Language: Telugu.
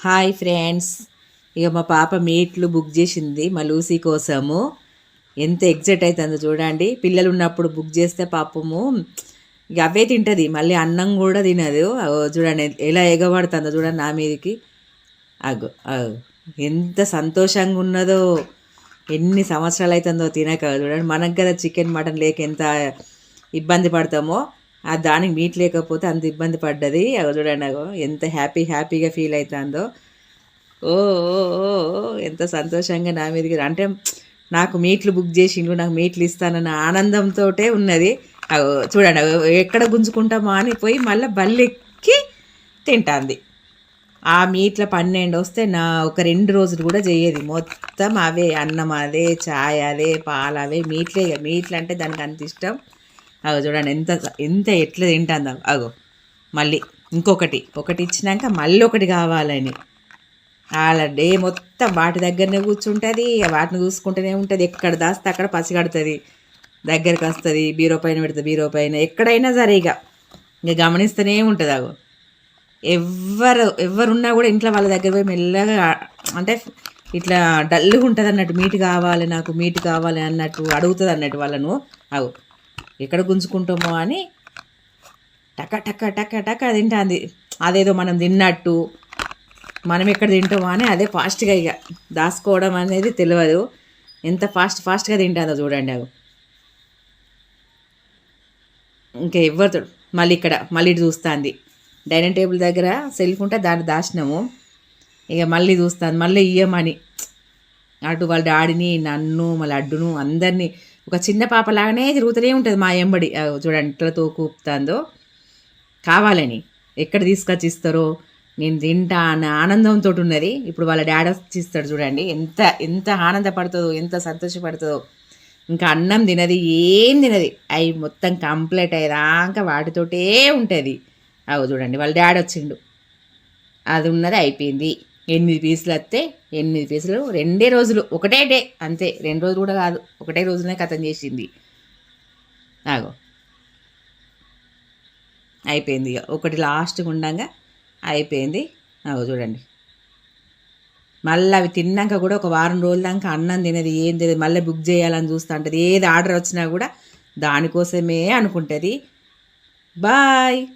Hi friends. ఇక మా పాప మీట్లు బుక్ చేసింది మా లూసీ కోసము. ఎంత ఎగ్జైట్ అవుతుందో చూడండి. పిల్లలు ఉన్నప్పుడు బుక్ చేస్తే పాపము ఇక అవే తింటుంది. మళ్ళీ అన్నం కూడా తినదు. చూడండి ఎలా ఎగబడుతుందో చూడండి నా మీదకి. అగో అగో ఎంత సంతోషంగా ఉన్నదో. ఎన్ని సంవత్సరాలు అవుతుందో తినక చూడండి. మనకు కదా చికెన్ మటన్ లేక ఎంత ఇబ్బంది పడతామో. ఆ దానికి మీట్ లేకపోతే అంత ఇబ్బంది పడ్డది. అగో చూడండి నాకు ఎంత హ్యాపీ హ్యాపీగా ఫీల్ అవుతుందో ఓ ఎంత సంతోషంగా నా మీదకి అంటే నాకు మీట్లు బుక్ చేసిండు నాకు మీట్లు ఇస్తానన్న ఆనందంతో ఉన్నది. చూడండి ఎక్కడ గుంజుకుంటామా అని పోయి మళ్ళీ బల్లెక్కి తింటాంది. ఆ మీట్ల పన్నెండు వస్తే నా ఒక రెండు రోజులు కూడా చేయదు. మొత్తం అవే అన్నం అదే చాయ్ అదే పాలు అవే మీట్లే ఇక మీట్లు అంటే దానికి అంత ఇష్టం. అగో చూడండి ఎంత ఎంత ఎట్లా తింటుందో. అగో మళ్ళీ ఇంకొకటి. ఒకటి ఇచ్చినాక మళ్ళీ ఒకటి కావాలని. వాళ్ళ డే మొత్తం వాటి దగ్గరనే కూర్చుంటుంది ఇక వాటిని చూసుకుంటూనే ఉంటుంది. ఎక్కడ దాస్తే అక్కడ పసిగడుతుంది దగ్గరికి వస్తుంది బీరో పైన పెడుతుంది బీరో పైన. ఎక్కడైనా సరే ఇక ఇక గమనిస్తూనే ఉంటుంది అగో. ఎవ్వరు ఎవరున్నా కూడా ఇంట్లో వాళ్ళ దగ్గర పోయి మెల్లగా అంటే ఇట్లా డల్గా ఉంటుంది అన్నట్టు మీట్ కావాలి నాకు మీట్ కావాలి అన్నట్టు అడుగుతుంది అన్నట్టు వాళ్ళను. అవు ఎక్కడ గుంజుకుంటామో అని టక టక టక టక తింటాంది. అదేదో మనం తిన్నట్టు మనం ఎక్కడ తింటామో అని అదే ఫాస్ట్గా ఇక దాచుకోవడం అనేది తెలియదు ఎంత ఫాస్ట్ ఫాస్ట్గా తింటుందో చూడండి అవి ఇంకా ఎవరితో మళ్ళీ ఇక్కడ మళ్ళీ ఇటు చూస్తుంది. డైనింగ్ టేబుల్ దగ్గర సెల్ఫ్ ఉంటే దాన్ని దాచినాము. ఇక మళ్ళీ చూస్తాను మళ్ళీ ఇయ్యమని. అటు వాళ్ళ డాడీని నన్ను మళ్ళీ అడ్డును అందరినీ ఒక చిన్న పాపలాగానే తిరుగుతూనే ఉంటుంది మా ఎంబడి చూడండి ఇట్లా కూపుతాందో కావాలని ఎక్కడ తీసుకొచ్చి ఇస్తారో నేను తింటా అన్న ఆనందంతో ఉన్నది. ఇప్పుడు వాళ్ళ డాడీ వచ్చి ఇస్తాడు చూడండి. ఎంత ఎంత ఆనందపడుతుందో ఎంత సంతోషపడుతుందో. ఇంకా అన్నం తినది ఏం తినది. అవి మొత్తం కంప్లీట్ అయ్యేదాకా వాటితోటే ఉంటుంది. అవి చూడండి వాళ్ళ డాడీ వచ్చిండు. అది ఉన్నది అయిపోయింది. ఎనిమిది పీసులు వస్తే ఎనిమిది పీసులు రెండే రోజులు ఒకటే డే అంతే. రెండు రోజులు కూడా కాదు ఒకటే రోజునే కథం చేసింది. ఆగో. అయిపోయింది ఇక. ఒకటి లాస్ట్గా ఉండగా అయిపోయింది. అగో చూడండి. మళ్ళీ అవి తిన్నాక కూడా ఒక వారం రోజుల దాకా అన్నం తినది ఏం తెలియదు మళ్ళీ బుక్ చేయాలని చూస్తూ ఉంటుంది ఏది ఆర్డర్ వచ్చినా కూడా దానికోసమే అనుకుంటుంది. బాయ్.